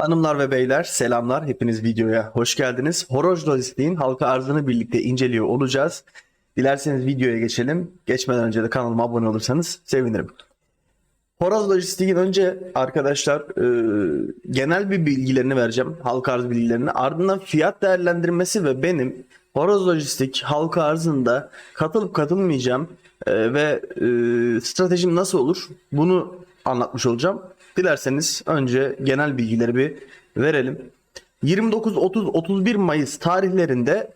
Hanımlar ve beyler selamlar. Hepiniz videoya hoş geldiniz. Horoz Lojistik'in halka arzını birlikte inceliyor olacağız. Dilerseniz videoya geçelim. Geçmeden önce de kanalıma abone olursanız sevinirim. Horoz Lojistik'in önce arkadaşlar e, genel bir bilgilerini vereceğim. Halka arz bilgilerini. Ardından fiyat değerlendirmesi ve benim Horoz Lojistik halka arzında katılıp katılmayacağım e, ve e, stratejim nasıl olur bunu anlatmış olacağım. Dilerseniz önce genel bilgileri bir verelim. 29, 30, 31 Mayıs tarihlerinde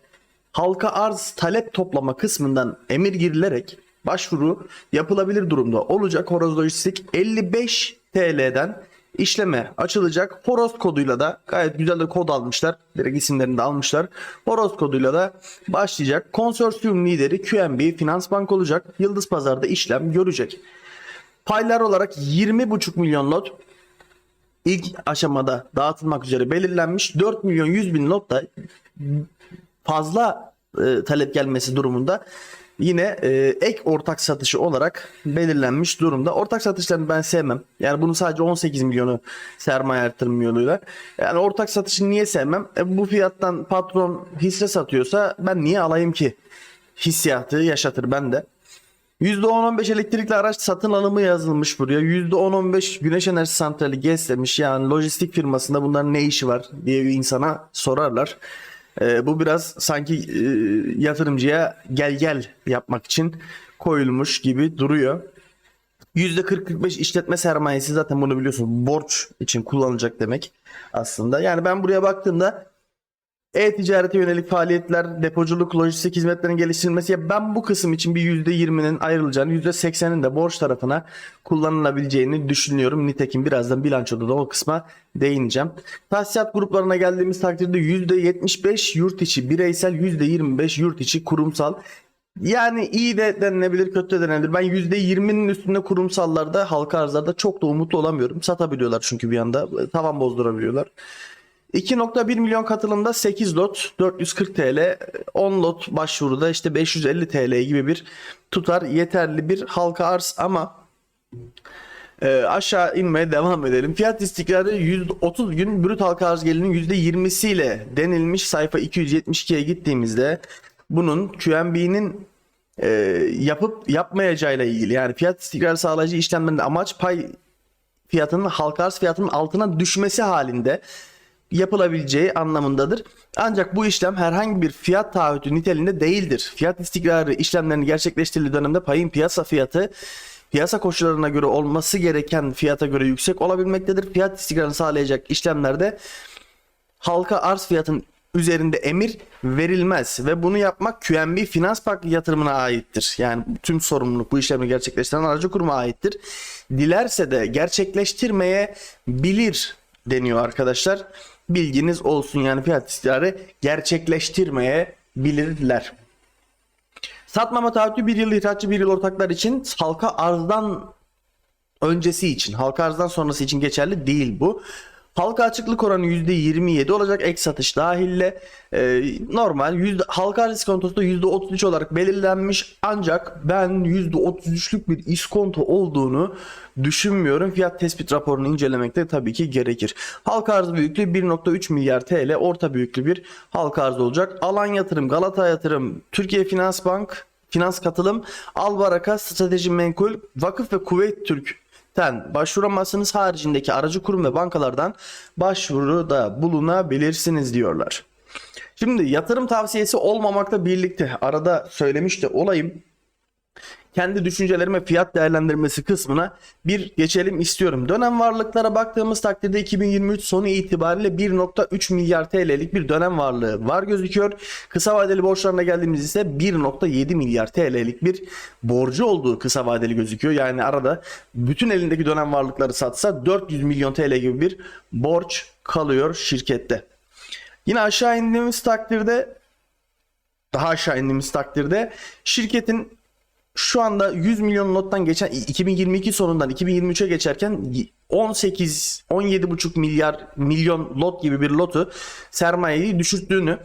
halka arz talep toplama kısmından emir girilerek başvuru yapılabilir durumda olacak. Horoz Lojistik 55 TL'den işleme açılacak. Horoz koduyla da gayet güzel de kod almışlar. Direkt isimlerini de almışlar. Horoz koduyla da başlayacak. Konsorsiyum lideri QNB Finans Bank olacak. Yıldız Pazar'da işlem görecek. Paylar olarak 20,5 milyon lot ilk aşamada dağıtılmak üzere belirlenmiş. 4 milyon 100 bin lot da fazla e, talep gelmesi durumunda yine e, ek ortak satışı olarak belirlenmiş durumda. Ortak satışlarını ben sevmem. Yani bunu sadece 18 milyonu sermaye artırım. Yani ortak satışı niye sevmem? E, bu fiyattan patron hisse satıyorsa ben niye alayım ki? Hissiyatı yaşatır bende. %10-15 elektrikli araç satın alımı yazılmış buraya. %10-15 güneş enerji santrali GES demiş. Yani lojistik firmasında bunların ne işi var diye bir insana sorarlar. Ee, bu biraz sanki e, yatırımcıya gel gel yapmak için koyulmuş gibi duruyor. %40-45 işletme sermayesi zaten bunu biliyorsunuz borç için kullanılacak demek aslında. Yani ben buraya baktığımda e-ticarete yönelik faaliyetler, depoculuk, lojistik hizmetlerin geliştirilmesi. Ya ben bu kısım için bir %20'nin ayrılacağını, %80'in de borç tarafına kullanılabileceğini düşünüyorum. Nitekim birazdan bilançoda da o kısma değineceğim. Tahsisat gruplarına geldiğimiz takdirde %75 yurt içi bireysel, %25 yurt içi kurumsal. Yani iyi de denilebilir, kötü de denilebilir. Ben %20'nin üstünde kurumsallarda, halka arzlarda çok da umutlu olamıyorum. Satabiliyorlar çünkü bir anda. Tavan bozdurabiliyorlar. 2.1 milyon katılımda 8 lot 440 TL 10 lot başvuruda işte 550 TL gibi bir tutar yeterli bir halka arz ama e, aşağı inmeye devam edelim. Fiyat istikrarı 130 gün brüt halka arz gelirinin %20'siyle denilmiş sayfa 272'ye gittiğimizde bunun QNB'nin e, yapıp yapmayacağıyla ilgili yani fiyat istikrarı sağlayıcı işlemlerinde amaç pay fiyatının halka arz fiyatının altına düşmesi halinde yapılabileceği anlamındadır. Ancak bu işlem herhangi bir fiyat taahhütü niteliğinde değildir. Fiyat istikrarı işlemlerini gerçekleştirildiği dönemde payın piyasa fiyatı piyasa koşullarına göre olması gereken fiyata göre yüksek olabilmektedir. Fiyat istikrarını sağlayacak işlemlerde halka arz fiyatın üzerinde emir verilmez ve bunu yapmak QNB Finans Bank yatırımına aittir. Yani tüm sorumluluk bu işlemi gerçekleştiren aracı kuruma aittir. Dilerse de gerçekleştirmeye bilir deniyor arkadaşlar. Bilginiz olsun yani fiyat istikrarı gerçekleştirmeye bilirler. Satmama taahhütü bir yıl ihracatçı bir yıl ortaklar için halka arzdan öncesi için halka arzdan sonrası için geçerli değil bu. Halka açıklık oranı %27 olacak ek satış dahille e, normal yüzde, halka iskontosu da %33 olarak belirlenmiş ancak ben %33'lük bir iskonto olduğunu düşünmüyorum. Fiyat tespit raporunu incelemekte tabii ki gerekir. Halka arz büyüklüğü 1.3 milyar TL orta büyüklü bir halka arz olacak. Alan yatırım, Galata yatırım, Türkiye Finans Bank, Finans Katılım, Albaraka, Strateji Menkul, Vakıf ve Kuveyt Türk ten başvuramazsınız haricindeki aracı kurum ve bankalardan başvuruda bulunabilirsiniz diyorlar. Şimdi yatırım tavsiyesi olmamakla birlikte arada söylemiş de olayım. Kendi düşüncelerime fiyat değerlendirmesi kısmına bir geçelim istiyorum. Dönem varlıklara baktığımız takdirde 2023 sonu itibariyle 1.3 milyar TL'lik bir dönem varlığı var gözüküyor. Kısa vadeli borçlarına geldiğimiz ise 1.7 milyar TL'lik bir borcu olduğu kısa vadeli gözüküyor. Yani arada bütün elindeki dönem varlıkları satsa 400 milyon TL gibi bir borç kalıyor şirkette. Yine aşağı indiğimiz takdirde daha aşağı indiğimiz takdirde şirketin şu anda 100 milyon lottan geçen 2022 sonundan 2023'e geçerken 18 17,5 milyar milyon lot gibi bir lotu sermayeyi düşürttüğünü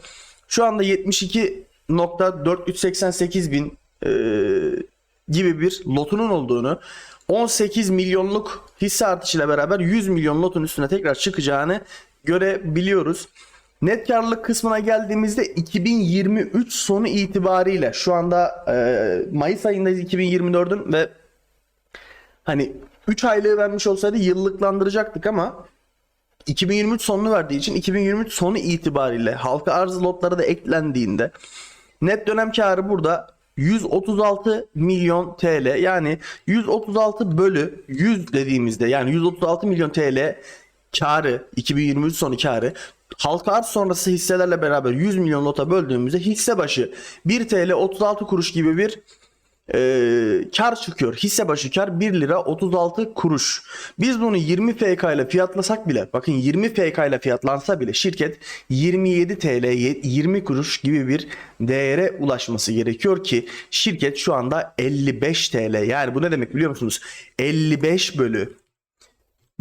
şu anda 72.488 bin e, gibi bir lotunun olduğunu 18 milyonluk hisse artışıyla beraber 100 milyon lotun üstüne tekrar çıkacağını görebiliyoruz. Net karlılık kısmına geldiğimizde 2023 sonu itibariyle şu anda e, Mayıs ayındayız 2024'ün ve hani 3 aylığı vermiş olsaydı yıllıklandıracaktık ama 2023 sonunu verdiği için 2023 sonu itibariyle halka arz lotları da eklendiğinde net dönem karı burada 136 milyon TL yani 136 bölü 100 dediğimizde yani 136 milyon TL karı 2023 sonu karı halka arz sonrası hisselerle beraber 100 milyon lota böldüğümüzde hisse başı 1 TL 36 kuruş gibi bir e, kar çıkıyor. Hisse başı kar 1 lira 36 kuruş. Biz bunu 20 FK ile fiyatlasak bile bakın 20 FK ile fiyatlansa bile şirket 27 TL 20 kuruş gibi bir değere ulaşması gerekiyor ki şirket şu anda 55 TL. Yani bu ne demek biliyor musunuz? 55 bölü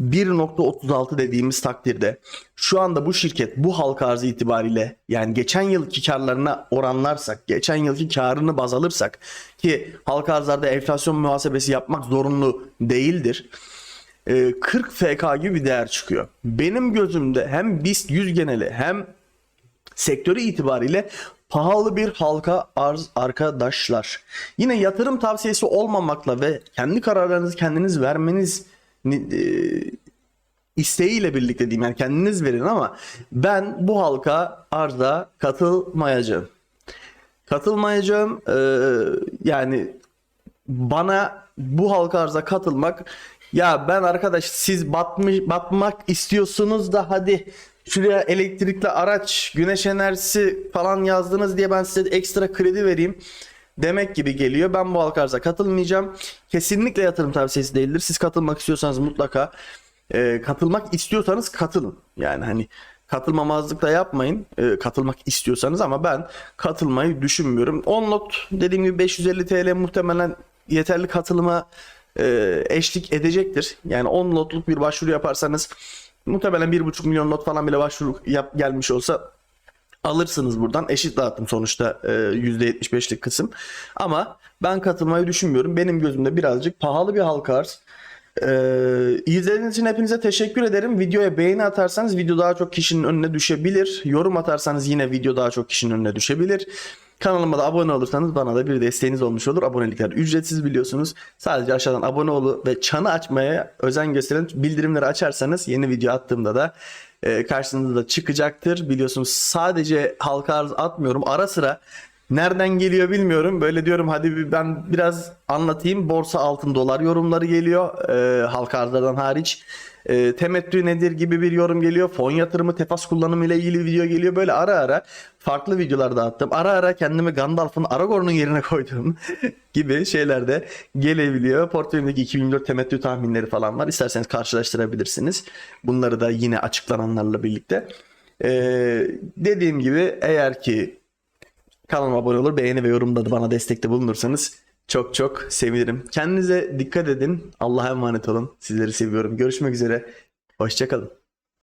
1.36 dediğimiz takdirde şu anda bu şirket bu halka arzı itibariyle yani geçen yılki karlarına oranlarsak, geçen yılki karını baz alırsak ki halka arzlarda enflasyon muhasebesi yapmak zorunlu değildir. e, 40 FK gibi bir değer çıkıyor. Benim gözümde hem BIST 100 geneli hem sektörü itibariyle pahalı bir halka arz arkadaşlar. Yine yatırım tavsiyesi olmamakla ve kendi kararlarınızı kendiniz vermeniz e, isteğiyle birlikte diyeyim yani kendiniz verin ama ben bu halka arza katılmayacağım. Katılmayacağım e, yani bana bu halka arza katılmak ya ben arkadaş siz batmış batmak istiyorsunuz da hadi şuraya elektrikli araç güneş enerjisi falan yazdınız diye ben size ekstra kredi vereyim demek gibi geliyor. Ben bu halka arza katılmayacağım. Kesinlikle yatırım tavsiyesi değildir. Siz katılmak istiyorsanız mutlaka e, katılmak istiyorsanız katılın. Yani hani katılmamazlık da yapmayın. E, katılmak istiyorsanız ama ben katılmayı düşünmüyorum. 10 lot dediğim gibi 550 TL muhtemelen yeterli katılıma e, eşlik edecektir. Yani 10 lotluk bir başvuru yaparsanız muhtemelen 1,5 milyon lot falan bile başvuru yap, gelmiş olsa alırsınız buradan. Eşit dağıtım sonuçta e, %75'lik kısım. Ama ben katılmayı düşünmüyorum. Benim gözümde birazcık pahalı bir halka arz. Ee, izlediğiniz için hepinize teşekkür ederim. Videoya beğeni atarsanız video daha çok kişinin önüne düşebilir. Yorum atarsanız yine video daha çok kişinin önüne düşebilir. Kanalıma da abone olursanız bana da bir desteğiniz olmuş olur. Abonelikler ücretsiz biliyorsunuz. Sadece aşağıdan abone olu ve çanı açmaya özen gösterin. Bildirimleri açarsanız yeni video attığımda da e, karşınıza da çıkacaktır. Biliyorsunuz sadece halka arz atmıyorum. Ara sıra Nereden geliyor bilmiyorum. Böyle diyorum hadi ben biraz anlatayım. Borsa altın dolar yorumları geliyor. E, halka arzlardan hariç. E, temettü nedir gibi bir yorum geliyor. Fon yatırımı, tefas kullanımı ile ilgili video geliyor. Böyle ara ara farklı videolar da attım. Ara ara kendimi Gandalf'ın Aragorn'un yerine koyduğum gibi şeyler de gelebiliyor. Portföyümdeki 2024 temettü tahminleri falan var. İsterseniz karşılaştırabilirsiniz. Bunları da yine açıklananlarla birlikte. E, dediğim gibi eğer ki Kanalıma abone olur, beğeni ve yorumda da bana destekte bulunursanız çok çok sevinirim. Kendinize dikkat edin. Allah'a emanet olun. Sizleri seviyorum. Görüşmek üzere. Hoşçakalın.